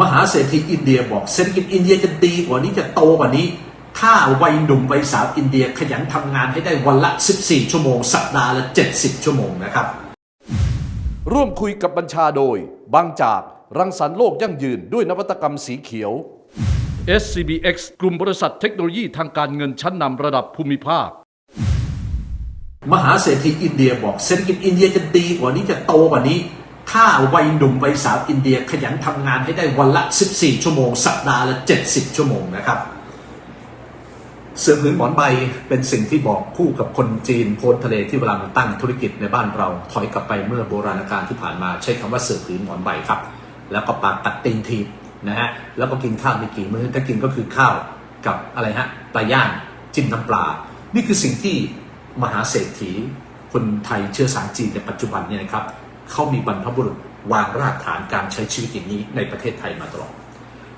มหาเศรษฐีอินเดียบอกเศรษฐกิจอินเดียจะดีกว่านี้จะโตกว่านี้ ถ้าวัยหนุ่มวัยสาวอินเดียขยันทำงานให้ได้วันละ 14 ชั่วโมง สัปดาห์ละ 70 ชั่วโมงนะครับ ร่วมคุยกับบัญชาโดย บางจากรังสรรค์โลกยั่งยืนด้วยนวัตกรรมสีเขียว SCBX กลุ่มบริษัทเทคโนโลยีทางการเงินชั้นนำระดับภูมิภาค มหาเศรษฐีอินเดียบอกเศรษฐกิจอินเดียจะดีกว่านี้จะโตกว่านี้ ถ้าวัยหนุ่มวัยสาวอินเดียขยันทำงานให้ได้วันละ 14 ชั่วโมง สัปดาห์ละ 70 ชั่วโมงนะครับเสือผืนหมอนใบเป็นสิ่งที่บอกคู่กับคนจีนโพนทะเลที่เวลามันตั้งธุรกิจในบ้านเราถอยกลับไปเมื่อโบราณกาลที่ผ่านมาใช้คำว่าเสือผืนหมอนใบครับ แล้วก็ปากตัดตีนทีบนะฮะแล้วก็กินข้าวไม่กี่มื้อถ้ากินก็คือข้าวกับอะไรฮะปลาย่างจิ้มน้ำปลา นี่คือสิ่งที่มหาเศรษฐีคนไทยเชื้อสายจีนในปัจจุบันเนี่ยนะครับ เขามีบรรพบุรุษวางรากฐานการใช้ชีวิตอย่างนี้ในประเทศไทยมาตลอด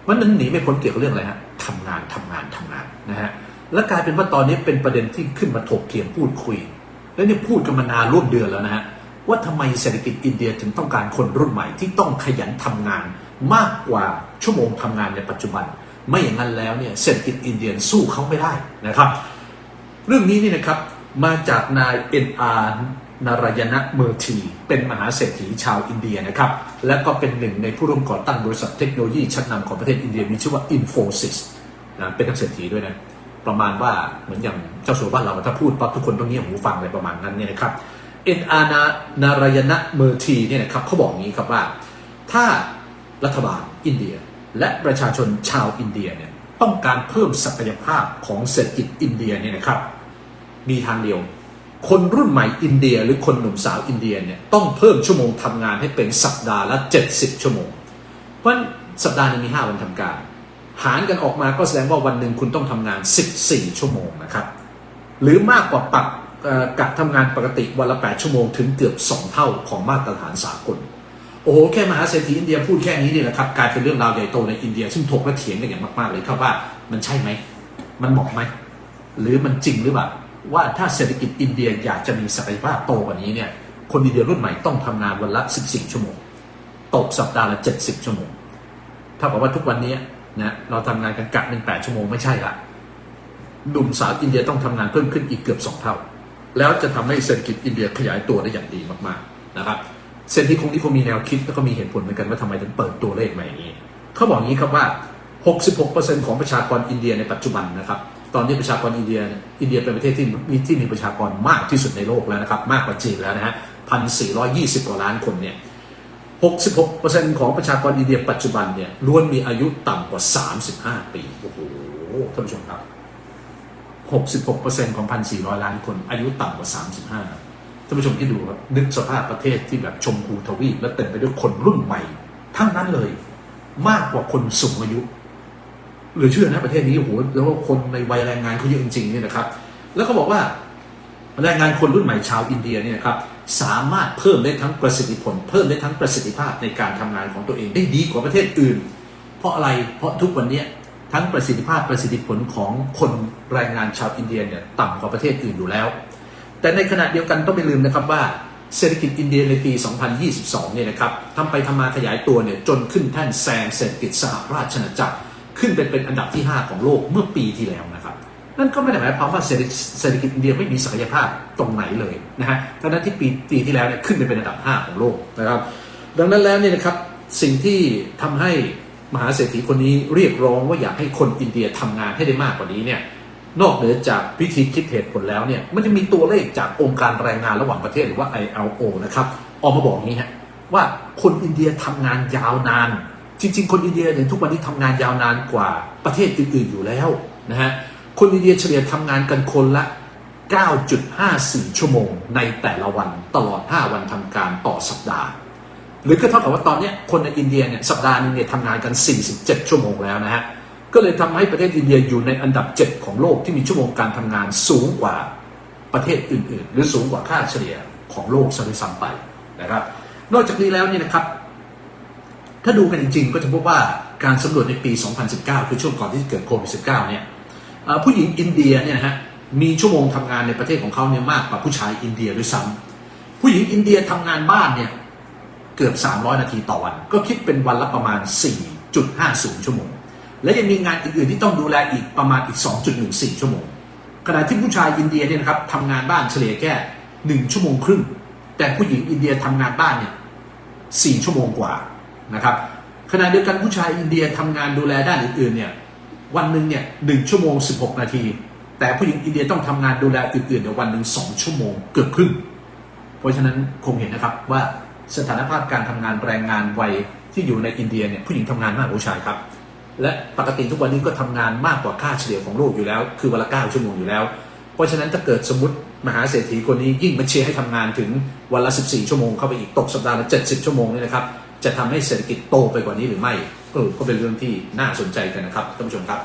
มันมันหนีไม่พ้นเกี่ยวกับเรื่องอะไรฮะทำงานทำงานทำงานนะฮะและกลายเป็นว่าตอนนี้เป็นประเด็นที่ขึ้นมาถกเถียงพูดคุย และเนี่ยพูดกันมานานร่วมเดือนแล้วนะฮะว่าทำไมเศรษฐกิจอินเดียถึงต้องการคนรุ่นใหม่ที่ต้องขยันทำงานมากกว่าชั่วโมงทำงานในปัจจุบัน ไม่อย่างนั้นแล้วเนี่ยเศรษฐกิจอินเดียสู้เขาไม่ได้นะครับ เรื่องนี้นี่นะครับมาจากนายเอ็ นารายณะเมอร์ทีเป็นมหาเศรษฐีชาวอินเดียนะครับ และก็เป็นหนึ่งในผู้ร่วมก่อตั้งบริษัทเทคโนโลยีชั้นนำของประเทศอินเดียมีชื่อว่า Infosys นะเป็นนักเศรษฐีด้วยนะ ประมาณว่าเหมือนอย่างเจ้าสัวบ้านเราถ้าพูดปั๊บทุกคนต้องเงียบหูฟังอะไรประมาณนั้นเนี่ยนะครับเอ็นอาร์นานารายณะเมอร์ทีเนี่ยนะครับเขาบอกงี้ครับว่า ถ้ารัฐบาลอินเดียและประชาชนชาวอินเดียเนี่ยต้องการเพิ่มศักยภาพของเศรษฐกิจอินเดียเนี่ยนะครับ มีทางเดียว คนรุ่นใหม่อินเดียหรือคนหนุ่มสาวอินเดียเนี่ยต้องเพิ่มชั่วโมงทำงานให้เป็นสัปดาห์ละ 70 ชั่วโมง เพราะสัปดาห์นึงมี 5 วันทำการ หารกันออกมาก็แสดงว่าวันหนึ่งคุณต้องทำงาน 14 ชั่วโมงนะครับ หรือมากกว่าปักกะทำงานปกติวันละ 8 ชั่วโมงถึงเกือบ 2 เท่าของมาตรฐานสากล โอ้โห แค่มหาเศรษฐีอินเดียพูดแค่นี้เนี่ยนะครับกลายเป็นเรื่องราวใหญ่โตในอินเดีย ซึ่งถกและเถียงกันอย่างมากๆเลยครับว่ามันใช่ไหม มันเหมาะไหม หรือมันจริงหรือเปล่า ว่าถ้าเศรษฐกิจอินเดียอยากจะมีศักยภาพโตกว่านี้เนี่ยคนอินเดียรุ่นใหม่ต้องทำงานวันละ 14 ชั่วโมง ตกสัปดาห์ละ 70 ชั่วโมงถ้าบอกว่าทุกวันนี้นะเราทำงานกันกะหนึ่งแปดชั่วโมงไม่ใช่ละหนุ่มสาวอินเดียต้องทำงานเพิ่มขึ้นอีกเกือบสองเท่า แล้วจะทำให้เศรษฐกิจอินเดียขยายตัวได้อย่างดีมากๆนะครับเศรษฐีคงที่คงมีแนวคิดแล้วก็มีเหตุผลเหมือนกันว่าทำไมถึงเปิดตัวเลขมาอย่างนี้เขาบอกอย่างนี้ครับว่า 66%ของประชากรอินเดียในปัจจุบันนะครับ ตอนนี้ประชากรอินเดียอินเดียเป็นประเทศที่มีที่มีประชากรมากที่สุดในโลกแล้วนะครับ มากกว่าจีนแล้วนะฮะพันสี่ร้อยยี่สิบกว่าล้านคนเนี่ย66%ของประชากรอินเดียปัจจุบันเนี่ยล้วนมีอายุต่ำกว่า35ปีโอ้โหท่านผู้ชมครับ66%ของ1,400ล้านคน อายุต่ำกว่า35ท่านผู้ชมที่ดูครับนึกสภาพประเทศที่แบบชมพูทวีปและเต็มไปด้วยคนรุ่นใหม่ทั้งนั้นเลย มากกว่าคนสูงอายุ หรือเชื่อนะประเทศนี้โอ้โหแล้วคนในวัยแรงงานเขาเยอะจริงๆเนี่ยนะครับ แล้วเขาบอกว่าแรงงานคนรุ่นใหม่ชาวอินเดียเนี่ยนะครับสามารถเพิ่มได้ทั้งประสิทธิผล เพิ่มได้ทั้งประสิทธิภาพในการทำงานของตัวเองได้ดีกว่าประเทศอื่น เพราะอะไรเพราะทุกวันนี้ทั้งประสิทธิภาพประสิทธิผลของคนแรงงานชาวอินเดียเนี่ยต่ำกว่าประเทศอื่นอยู่แล้ว แต่ในขณะเดียวกันต้องไม่ลืมนะครับว่าเศรษฐกิจอินเดียในปี 2022 เนี่ยนะครับทำไปทำมาขยายตัวเนี่ยจนขึ้นแท่นแซงเศรษฐกิจสหราชอาณาจักร ขึ้นไปเป็นอันดับที่ 5 ของโลกเมื่อปีที่แล้วนะครับ นั่นก็ไม่ได้หมายความว่าเศรษฐกิจอินเดียไม่มีศักยภาพตรงไหนเลยนะฮะทั้งนั้นที่ปีปีที่แล้วเนี่ยขึ้นไปเป็นอันดับ 5 ของโลกนะครับ ดังนั้นแล้วเนี่ยนะครับสิ่งที่ทำให้มหาเศรษฐีคนนี้เรียกร้องว่าอยากให้คนอินเดียทำงานให้ได้มากกว่านี้เนี่ยนอกเหนือจากวิธีคิดเหตุผลแล้วเนี่ยมันจะมีตัวเลขจากองค์การแรงงานระหว่างประเทศหรือว่า ILO นะครับออกมาบอกนี้ฮะว่าคนอินเดียทำงานยาวนาน จริง ๆ คนอินเดียเนี่ยทุกวันนี้ทำงานยาวนานกว่าประเทศอื่นๆอยู่แล้วนะฮะคนอินเดียเฉลี่ยทำงานกันคนละ 9.54 ชั่วโมง ในแต่ละวันตลอด 5 วันทำการต่อสัปดาห์ หรือก็เท่ากับว่าตอนนี้คนในอินเดียเนี่ยสัปดาห์นึงเนี่ยทำงานกัน 47 ชั่วโมงแล้วนะฮะก็เลยทำให้ประเทศอินเดียอยู่ในอันดับ 7 ของโลกที่มีชั่วโมงการทำงานสูงกว่าประเทศอื่น ๆ หรือสูงกว่าค่าเฉลี่ยของโลกซะด้วยซ้ำไปนะครับ นอกจากนี้แล้วเนี่ยนะครับ ถ้าดูกันจริงๆ ก็จะพบว่าการสำรวจในปี 2019 คือช่วงก่อนที่เกิดโควิด -19 เนี่ยผู้หญิงอินเดียเนี่ยนะฮะมีชั่วโมงทำงานในประเทศของเขาเนี่ยมากกว่าผู้ชายอินเดียด้วยซ้ำผู้หญิงอินเดียทำงานบ้านเนี่ยเกือบ 300 นาทีต่อวัน ก็คิดเป็นวันละประมาณ2.50 ชั่วโมง และยังมีงานอื่นๆที่ต้องดูแลอีกประมาณอีก 2.14 ชั่วโมง ขณะที่ผู้ชายอินเดียเนี่ยนะครับทำงานบ้านเฉลี่ยแค่ 1 ชั่วโมงครึ่ง แต่ผู้หญิงอินเดียทำงานบ้านเนี่ย4ชั่วโมงกว่า นะครับขณะเดียวกันผู้ชายอินเดียทำงานดูแลด้านอื่นๆเนี่ยวันหนึ่งเนี่ยหนึ่งชั่วโมง 16 นาที แต่ผู้หญิงอินเดียต้องทำงานดูแลอื่นๆเนี่ยวันหนึ่ง2ชั่วโมงเกือบครึ่งเพราะฉะนั้นคงเห็นนะครับว่าสถานภาพการทำงานแรงงานวัยที่อยู่ในอินเดียเนี่ยผู้หญิงทำงานมากกว่าผู้ชายครับ และปกติทุกวันนี้ก็ทำงานมากกว่าค่าเฉลี่ยของโลกอยู่แล้ว คือวันละ9ชั่วโมงอยู่แล้ว เพราะฉะนั้นถ้าเกิดสมมติมหาเศรษฐีคนนี้ยิ่งมาเชียร์ให้ทำงานถึงวันละ 14 ชั่วโมงเข้าไปอีกตกสัปดาห์ละ 70 ชั่วโมงเนี่ยนะครับ จะทำให้เศรษฐกิจโตไปกว่านี้หรือไม่เออก็เป็นเรื่องที่น่าสนใจกันนะครับท่านผู้ชมครับ